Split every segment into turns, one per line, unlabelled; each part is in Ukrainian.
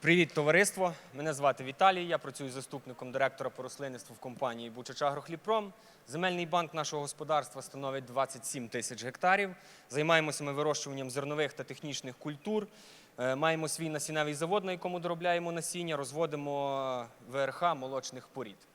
Привіт, товариство! Мене звати Віталій. Я працюю заступником директора по рослинництву в компанії Бучачагрохліпром. Земельний банк нашого господарства становить 27 тисяч гектарів. Займаємося ми вирощуванням зернових та технічних культур. Е, Маємо свій насінневий завод, на якому доробляємо насіння, розводимо ВРХ молочних порід.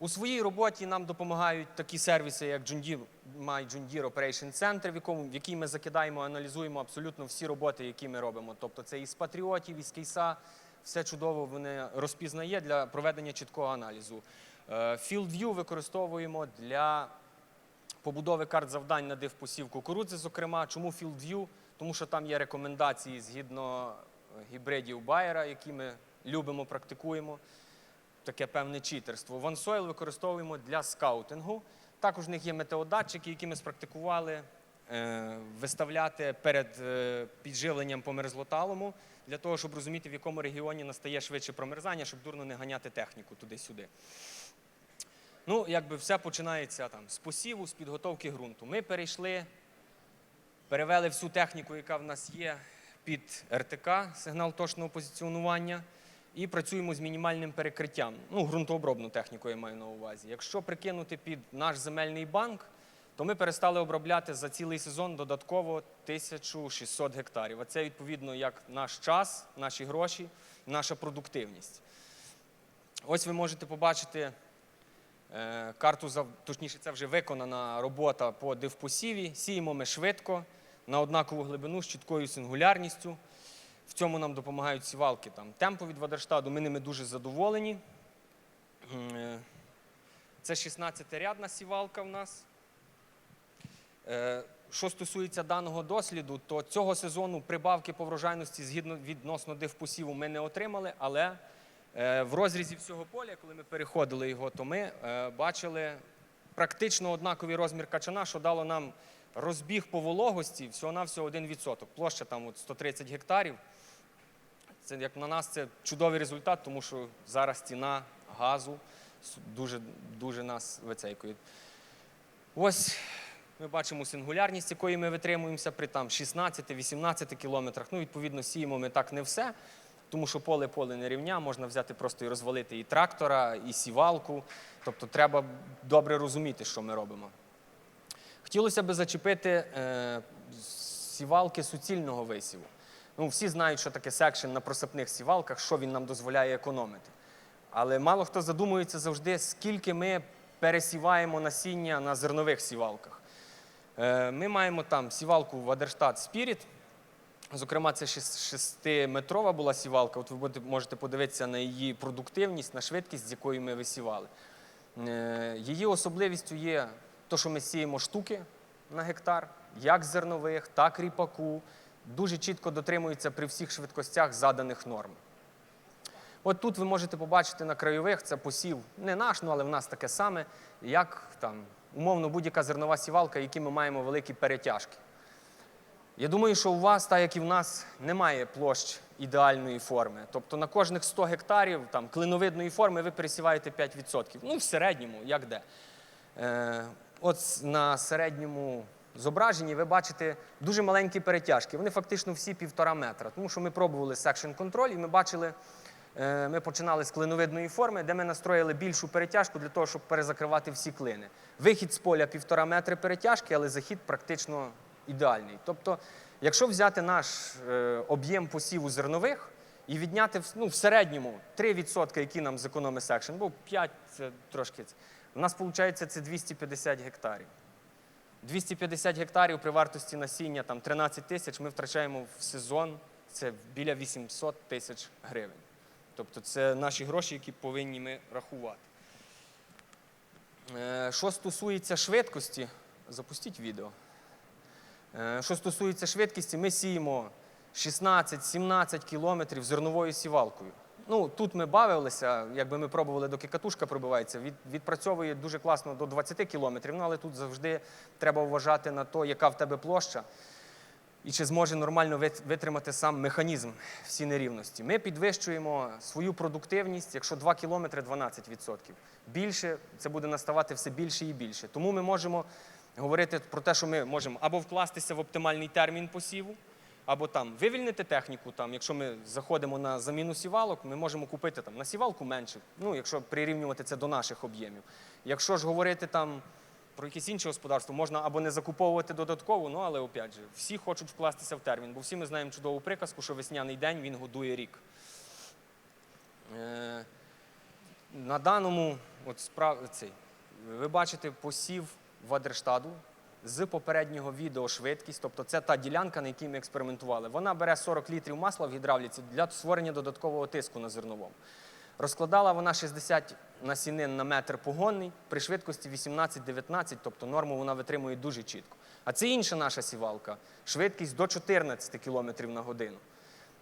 У своїй роботі нам допомагають такі сервіси, як John My John Deere Operation Center, в, якому, в який ми закидаємо, аналізуємо абсолютно всі роботи, які ми робимо. Тобто це із патріотів, із кейса, все чудово вони розпізнає для проведення чіткого аналізу. Е, FieldView використовуємо для побудови карт завдань на дивпосів кукурудзи, зокрема. Чому FieldView? Тому що там є рекомендації згідно гібридів Байера, які ми любимо, практикуємо таке певне читерство. OneSoil використовуємо для скаутингу. Також в них є метеодатчики, які ми спрактикували е, виставляти перед е, підживленням по мерзлоталому, для того, щоб розуміти, в якому регіоні настає швидше промерзання, щоб дурно не ганяти техніку туди-сюди. Ну, якби все починається там з посіву, з підготовки ґрунту. Ми перейшли, перевели всю техніку, яка в нас є, під РТК, сигнал точного позиціонування, і працюємо з мінімальним перекриттям. Ну, ґрунтообробну техніку я маю на увазі. Якщо прикинути під наш земельний банк, то ми перестали обробляти за цілий сезон додатково 1600 гектарів. А це відповідно як наш час, наші гроші, наша продуктивність. Ось ви можете побачити е, карту, точніше, це вже виконана робота по дивпосіві. Сіємо ми швидко, на однакову глибину з чіткою сингулярністю. В цьому нам допомагають сівалки. Там, темпо від Вадерштаду, ми ними дуже задоволені. Е, Це 16-рядна сівалка в нас. Е, Що стосується даного досліду, то цього сезону прибавки по врожайності згідно відносно дивпосіву ми не отримали, але е, в розрізі всього поля, коли ми переходили його, то ми бачили практично однаковий розмір качана, що дало нам розбіг по вологості всього-навсього 1%. Площа там от 130 гектарів. Це як на нас це чудовий результат, тому що зараз ціна газу дуже, дуже нас вицейкує. Ось ми бачимо сингулярність, якої ми витримуємося при там 16-18 кілометрах. Ну, відповідно, сіємо ми так не все, тому що поле поле не рівня, можна взяти просто і розвалити і трактора, і сівалку. Тобто треба добре розуміти, що ми робимо. Хотілося б зачепити е, сівалки суцільного висіву. Ну, всі знають, що таке секшн на просипних сівалках, що він нам дозволяє економити. Але мало хто задумується завжди, скільки ми пересіваємо насіння на зернових сівалках. Е, Ми маємо там сівалку Вадерштат Spirit. Зокрема, це 6-метрова була сівалка. От ви можете подивитися на її продуктивність, на швидкість, з якою ми висівали. Е, Її особливістю є те, що ми сіємо штуки на гектар, як зернових, так ріпаку. Дуже чітко дотримується при всіх швидкостях заданих норм. От тут ви можете побачити на крайових, це посів не наш, ну але в нас таке саме, як там умовно будь-яка зернова сівалка, які ми маємо великі перетяжки. Я думаю, що у вас, так як і в нас, немає площ ідеальної форми. Тобто на кожних 100 гектарів там, клиновидної форми ви пересіваєте 5%. Ну, в середньому, як де. Е, от на середньому зображенні ви бачите дуже маленькі перетяжки. Вони фактично всі півтора метра. Тому що ми пробували секшн контроль і ми бачили, е, ми починали з клиновидної форми, де ми настроїли більшу перетяжку для того, щоб перезакривати всі клини. Вихід з поля півтора метри перетяжки, але захід практично ідеальний. Тобто, якщо взяти наш е, об'єм посіву зернових і відняти ну, в середньому 3%, які нам зекономить секшн, бо 5 це трошки. У нас виходить це 250 гектарів. 250 гектарів при вартості насіння там 13 тисяч ми втрачаємо в сезон це біля 800 тисяч гривень. Тобто це наші гроші, які повинні ми рахувати. Е, Що стосується швидкості, запустіть відео. Е, Що стосується швидкості, ми сіємо 16-17 кілометрів зерновою сівалкою. Ну, тут ми бавилися, якби ми пробували, доки катушка пробивається, від, відпрацьовує дуже класно до 20 кілометрів, ну, але тут завжди треба вважати на те, яка в тебе площа, і чи зможе нормально витримати сам механізм всі нерівності. Ми підвищуємо свою продуктивність, якщо 2 кілометри 12%. Більше це буде наставати все більше і більше. Тому ми можемо говорити про те, що ми можемо або вкластися в оптимальний термін посіву, або там вивільнити техніку. Там, якщо ми заходимо на заміну сівалок, ми можемо купити там на сівалку менше. Ну, якщо прирівнювати це до наших об'ємів. Якщо ж говорити там про якесь інше господарство, можна або не закуповувати додатково, ну але опять же, всі хочуть вкластися в термін, бо всі ми знаємо чудову приказку, що весняний день він годує рік. Е, на даному, от справ, цей, ви бачите посів Вадерштаду з попереднього відео швидкість, тобто це та ділянка, на якій ми експериментували. Вона бере 40 літрів масла в гідравліці для створення додаткового тиску на зерновому. Розкладала вона 60 насінин на метр погонний при швидкості 18-19, тобто норму вона витримує дуже чітко. А це інша наша сівалка, швидкість до 14 км на годину.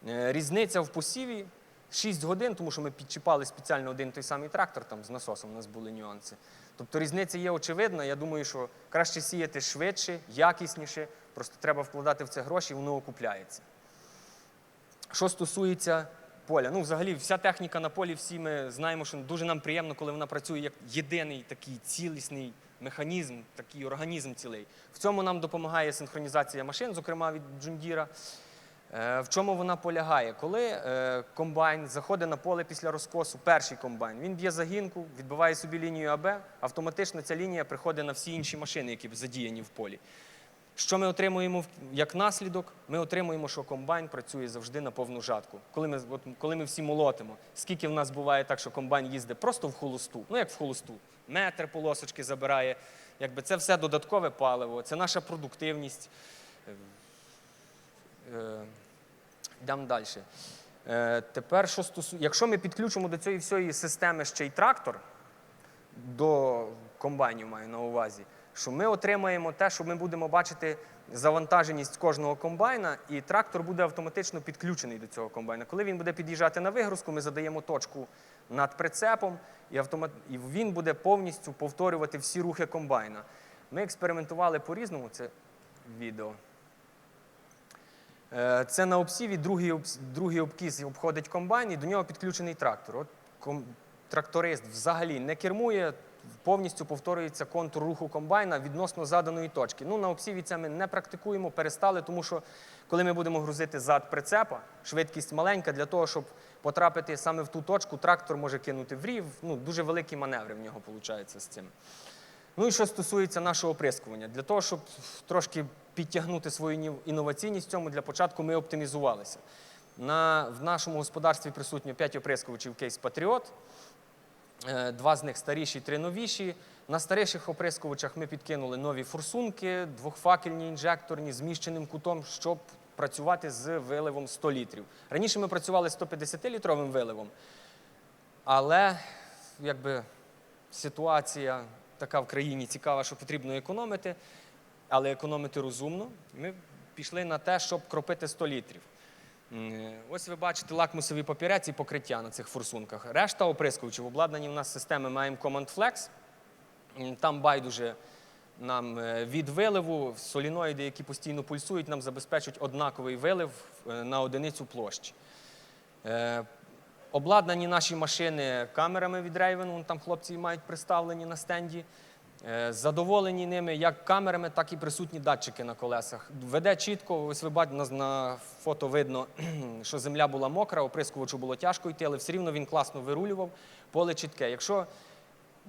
Е, Різниця в посіві 6 годин, тому що ми підчіпали спеціально один той самий трактор, там з насосом у нас були нюанси. Тобто різниця є очевидна. Я думаю, що краще сіяти швидше, якісніше, просто треба вкладати в це гроші, і воно окупляється. Що стосується поля, ну взагалі вся техніка на полі, всі ми знаємо, що дуже нам приємно, коли вона працює як єдиний такий цілісний механізм, такий організм цілий. В цьому нам допомагає синхронізація машин, зокрема від Джундіра. Е, В чому вона полягає? Коли е, комбайн заходить на поле після розкосу, перший комбайн, він б'є загінку, відбиває собі лінію АБ, автоматично ця лінія приходить на всі інші машини, які задіяні в полі. Що ми отримуємо як наслідок? Ми отримуємо, що комбайн працює завжди на повну жатку. Коли ми, от, коли ми всі молотимо, скільки в нас буває так, що комбайн їздить просто в холосту, ну як в холосту, метр полосочки забирає, якби це все додаткове паливо, це наша продуктивність. Е, Йдемо далі. Е, тепер, що стосується, якщо ми підключимо до цієї всієї системи ще й трактор, до комбайнів маю на увазі, що ми отримаємо те, що ми будемо бачити завантаженість кожного комбайна, і трактор буде автоматично підключений до цього комбайна. Коли він буде під'їжджати на вигрузку, ми задаємо точку над прицепом, і, автомат... і він буде повністю повторювати всі рухи комбайна. Ми експериментували по-різному це відео. Е, Це на обсіві другий, другий обкіс обходить комбайн, і до нього підключений трактор. От тракторист взагалі не кермує, повністю повторюється контур руху комбайна відносно заданої точки. Ну, на обсіві це ми не практикуємо, перестали, тому що коли ми будемо грузити зад прицепа, швидкість маленька, для того, щоб потрапити саме в ту точку, трактор може кинути в рів. Ну, дуже великі маневри в нього виходить з цим. Ну і що стосується нашого оприскування, для того, щоб трошки підтягнути свою інноваційність в цьому, для початку ми оптимізувалися. На, в нашому господарстві присутньо 5 оприскувачів Case Patriot, Е, два з них старіші, три новіші. На старіших оприскувачах ми підкинули нові форсунки, двохфакельні інжекторні, зміщеним кутом, щоб працювати з виливом 100 літрів. Раніше ми працювали 150-літровим виливом, але якби ситуація така в країні цікава, що потрібно економити, але економити розумно. Ми пішли на те, щоб кропити 100 літрів. Ось ви бачите лакмусовий папірець і покриття на цих форсунках. Решта оприскувачів обладнані в нас системи маємо Command Flex. Там байдуже нам е, від виливу соліноїди, які постійно пульсують, нам забезпечують однаковий вилив е, на одиницю площі. Обладнані наші машини камерами від Raven, вон там хлопці мають представлені на стенді. Е, Задоволені ними як камерами, так і присутні датчики на колесах. Веде чітко, ось ви бачите, на- фото видно, що земля була мокра, оприскувачу було тяжко йти, але все рівно він класно вирулював, поле чітке. Якщо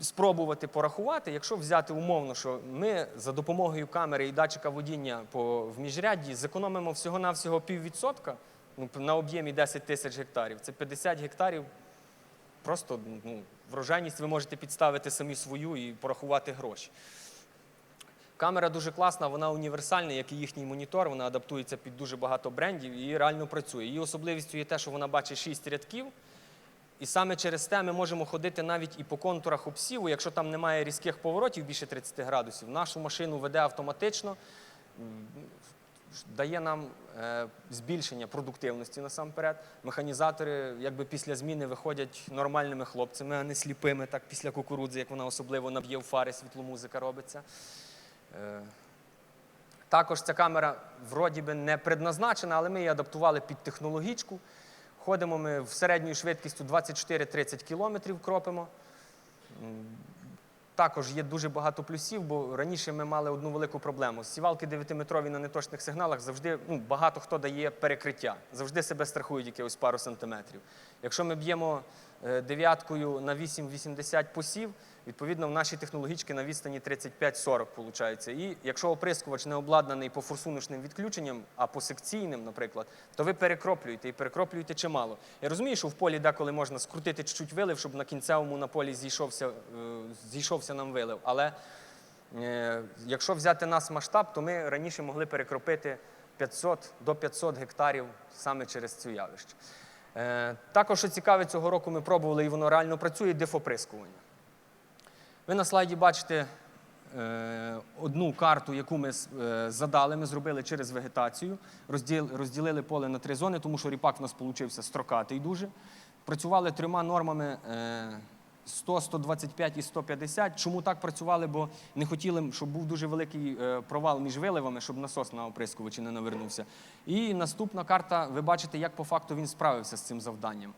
спробувати порахувати, якщо взяти умовно, що ми за допомогою камери і датчика водіння в міжрядді зекономимо всього-навсього піввідсотка ну, на об'ємі 10 тисяч гектарів, це 50 гектарів. Просто ну, врожайність ви можете підставити самі свою і порахувати гроші. Камера дуже класна, вона універсальна, як і їхній монітор, вона адаптується під дуже багато брендів і реально працює. Її особливістю є те, що вона бачить 6 рядків, і саме через те ми можемо ходити навіть і по контурах обсіву, якщо там немає різких поворотів більше 30 градусів, нашу машину веде автоматично, дає нам е, збільшення продуктивності насамперед. Механізатори якби після зміни виходять нормальними хлопцями, а не сліпими, так після кукурудзи, як вона особливо наб'є в фари, світломузика робиться. Е, Також ця камера вроді би не предназначена, але ми її адаптували під технологічку. Ходимо ми в середньою швидкістю 24-30 км кропимо. Також є дуже багато плюсів, бо раніше ми мали одну велику проблему. Сівалки 9-метрові на неточних сигналах завжди ну, багато хто дає перекриття, завжди себе страхують якихось пару сантиметрів. Якщо ми б'ємо дев'яткою на 8,80 посів, відповідно в нашій технологічці на відстані 35-40 виходить. І якщо оприскувач не обладнаний по форсуночним відключенням, а по секційним, наприклад, то ви перекроплюєте і перекроплюєте чимало. Я розумію, що в полі деколи можна скрутити чуть-чуть вилив, щоб на кінцевому на полі зійшовся, е, зійшовся нам вилив. Але е, якщо взяти нас масштаб, то ми раніше могли перекропити 500 до 500 гектарів саме через цю явище. Е, Також, що цікаве, цього року ми пробували і воно реально працює дефоприскування. Ви на слайді бачите е, одну карту, яку ми е, задали. Ми зробили через вегетацію, розділили поле на три зони, тому що ріпак в нас получився строкатий дуже. Працювали трьома нормами 100, 125 і 150. Чому так працювали? Бо не хотіли, щоб був дуже великий е, провал між виливами, щоб насос на оприскувачі не навернувся. І наступна карта, ви бачите, як по факту він справився з цим завданням.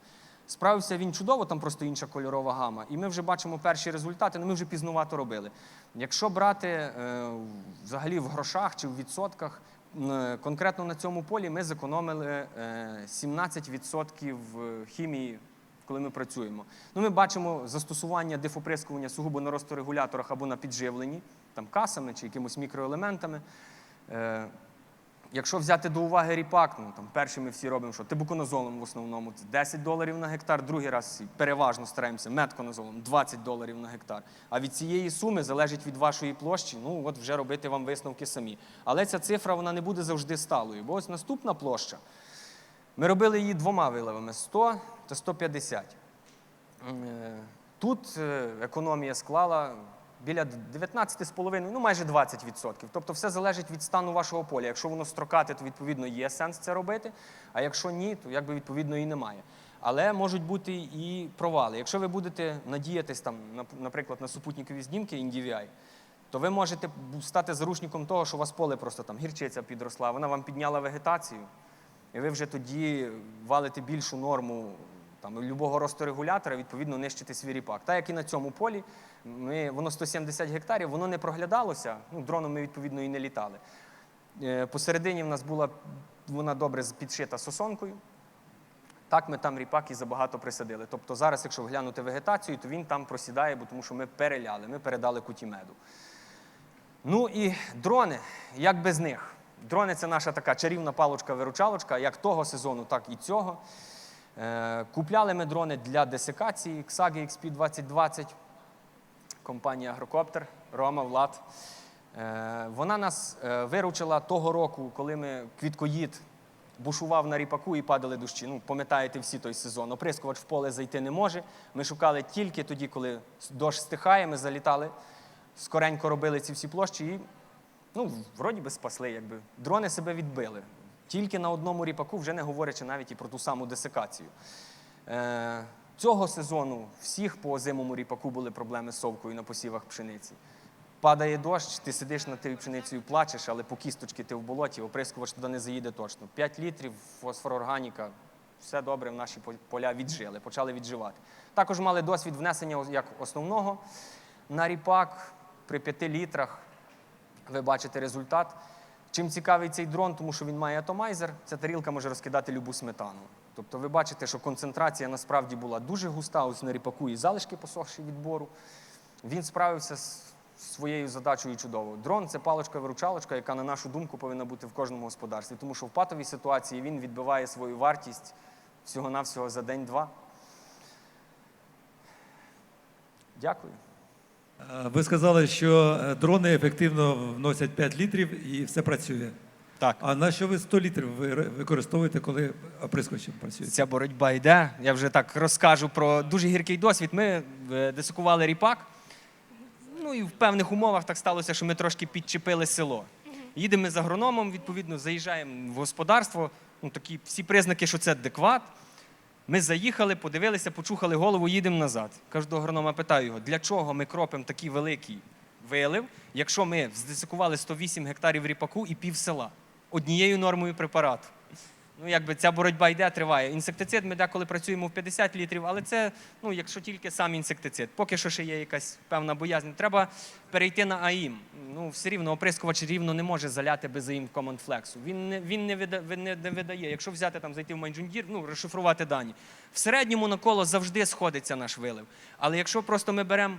Справився він чудово, там просто інша кольорова гама. І ми вже бачимо перші результати, але ми вже пізнувато робили. Якщо брати е, взагалі в грошах чи в відсотках, е, конкретно на цьому полі ми зекономили е, 17% хімії, коли ми працюємо. Ну, ми бачимо застосування дефоприскування сугубо на росторегуляторах або на підживленні, там касами чи якимось мікроелементами. Е, Якщо взяти до уваги ріпак, ну там перші ми всі робимо, що тибуконазолом в основному це 10 доларів на гектар, другий раз переважно стараємося метконазолом 20 доларів на гектар. А від цієї суми залежить від вашої площі, ну от вже робити вам висновки самі. Але ця цифра вона не буде завжди сталою. Бо ось наступна площа. Ми робили її двома виливами 100 та 150. Е, Тут е, економія склала біля 19,5, ну майже 20%. Тобто все залежить від стану вашого поля. Якщо воно строкате, то відповідно є сенс це робити. А якщо ні, то якби відповідно і немає. Але можуть бути і провали. Якщо ви будете надіятись там, наприклад, на супутникові знімки NDVI, то ви можете стати заручником того, що у вас поле просто там гірчиця підросла, вона вам підняла вегетацію, і ви вже тоді валите більшу норму там, любого росторегулятора, відповідно, нищите свій ріпак. Так як і на цьому полі, ми, воно 170 гектарів, воно не проглядалося, ну, дроном ми, відповідно, і не літали. Е, Посередині в нас була вона добре підшита сосонкою. Так ми там ріпак і забагато присадили. Тобто зараз, якщо глянути вегетацію, то він там просідає, бо тому що ми переляли, ми передали куті меду. Ну і дрони, як без них? Дрони це наша така чарівна палочка-виручалочка, як того сезону, так і цього. Е, Купляли ми дрони для десикації Xagi XP 2020, компанія Агрокоптер, Рома, Влад. Е, Вона нас е, виручила того року, коли ми квіткоїд бушував на ріпаку і падали дощі. Ну, пам'ятаєте всі той сезон. Оприскувач в поле зайти не може. Ми шукали тільки тоді, коли дощ стихає, ми залітали, скоренько робили ці всі площі і ну, вроді би спасли, якби. Дрони себе відбили. Тільки на одному ріпаку, вже не говорячи навіть і про ту саму десикацію. Е, цього сезону всіх по озимому ріпаку були проблеми з совкою на посівах пшениці. Падає дощ, ти сидиш над тією пшеницею, плачеш, але по кісточки ти в болоті, оприскувач туди не заїде точно. 5 літрів фосфорорганіка, все добре, в наші поля віджили, почали відживати. Також мали досвід внесення як основного на ріпак при 5 літрах. Ви бачите результат. Чим цікавий цей дрон, тому що він має атомайзер, ця тарілка може розкидати любу сметану. Тобто ви бачите, що концентрація насправді була дуже густа, ось на ріпаку і залишки посохші відбору. Він справився з своєю задачею чудово. Дрон це паличка-виручалочка, яка, на нашу думку, повинна бути в кожному господарстві, тому що в патовій ситуації він відбиває свою вартість всього-навсього за день-два. Дякую.
Е, Ви сказали, що е, дрони ефективно вносять 5 літрів і все працює.
Так.
А на що ви 100 літрів ви використовуєте, коли оприскувачем працюєте?
Ця боротьба йде. Я вже так розкажу про дуже гіркий досвід. Ми е, десикували ріпак. Ну і в певних умовах так сталося, що ми трошки підчепили село. Їдемо ми з агрономом, відповідно, заїжджаємо в господарство. Ну, такі всі признаки, що це адекват. Ми заїхали, подивилися, почухали голову, їдемо назад. Кажу до агронома, питаю його, для чого ми кропимо такий великий вилив, якщо ми здесикували 108 гектарів ріпаку і пів села однією нормою препарату. Ну, якби ця боротьба йде, триває. Інсектицид ми деколи працюємо в 50 літрів, але це, ну, якщо тільки сам інсектицид. Поки що ще є якась певна боязнь. Треба перейти на АІМ. Ну, все рівно оприскувач рівно не може заляти без АІМ Common Flex. Він не, він не, вида, не, не видає. Якщо взяти там, зайти в Майджундір, ну, розшифрувати дані. В середньому на коло завжди сходиться наш вилив. Але якщо просто ми беремо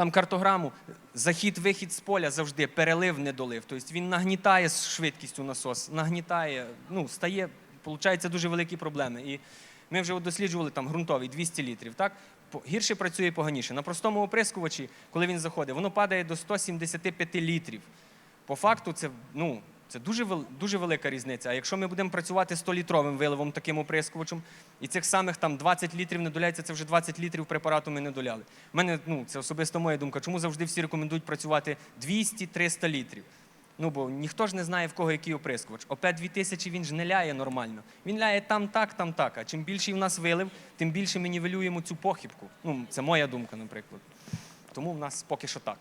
там картограму, захід, вихід з поля завжди перелив, недолив. Тобто він нагнітає з швидкістю насос, нагнітає, ну, стає, виходить, дуже великі проблеми. І ми вже досліджували там ґрунтовий 200 літрів. Так? Гірше працює поганіше. На простому оприскувачі, коли він заходить, воно падає до 175 літрів. По факту, це, ну, це дуже, дуже велика різниця. А якщо ми будемо працювати 100-літровим виливом, таким оприскувачем, і цих самих там 20 літрів не доляється, це вже 20 літрів препарату ми не доляли. У мене ну, це особисто моя думка. Чому завжди всі рекомендують працювати 200-300 літрів? Ну, бо ніхто ж не знає, в кого який оприскувач. ОП 2000 він ж не ляє нормально. Він ляє там так, там так. А чим більший в нас вилив, тим більше ми нівелюємо цю похибку. Ну, це моя думка, наприклад. Тому в нас поки що так.